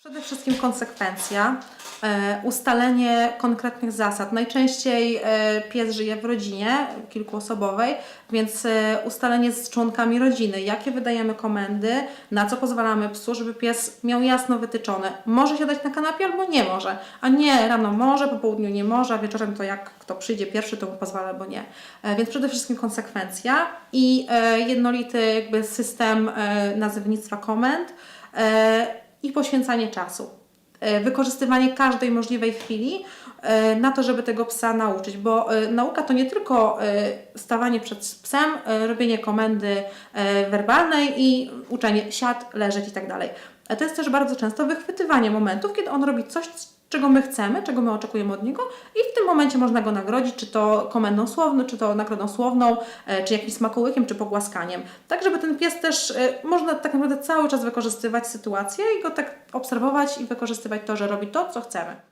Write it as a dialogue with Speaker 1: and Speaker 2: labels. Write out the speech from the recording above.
Speaker 1: Przede wszystkim konsekwencja, e, ustalenie konkretnych zasad. Najczęściej e, pies żyje w rodzinie kilkuosobowej, więc e, ustalenie z członkami rodziny, jakie wydajemy komendy, na co pozwalamy psu, żeby pies miał jasno wytyczone. Może siadać na kanapie albo nie może, a nie rano może, po południu nie może, a wieczorem to jak kto przyjdzie pierwszy, to mu pozwala albo nie. Więc przede wszystkim konsekwencja i jednolity jakby system nazewnictwa komend. I poświęcanie czasu. E, Wykorzystywanie każdej możliwej chwili e, na to, żeby tego psa nauczyć, bo e, nauka to nie tylko stawanie przed psem, robienie komendy werbalnej i uczenie siad, leżeć i tak dalej. To jest też bardzo często wychwytywanie momentów, kiedy on robi coś, czego my chcemy, czego my oczekujemy od niego i w tym momencie można go nagrodzić, czy to komendą słowną, czy to nagrodą słowną, e, czy jakimś smakołykiem, czy pogłaskaniem. Tak, żeby ten pies też, e, można tak naprawdę cały czas wykorzystywać sytuację i go tak obserwować i wykorzystywać to, że robi to, co chcemy.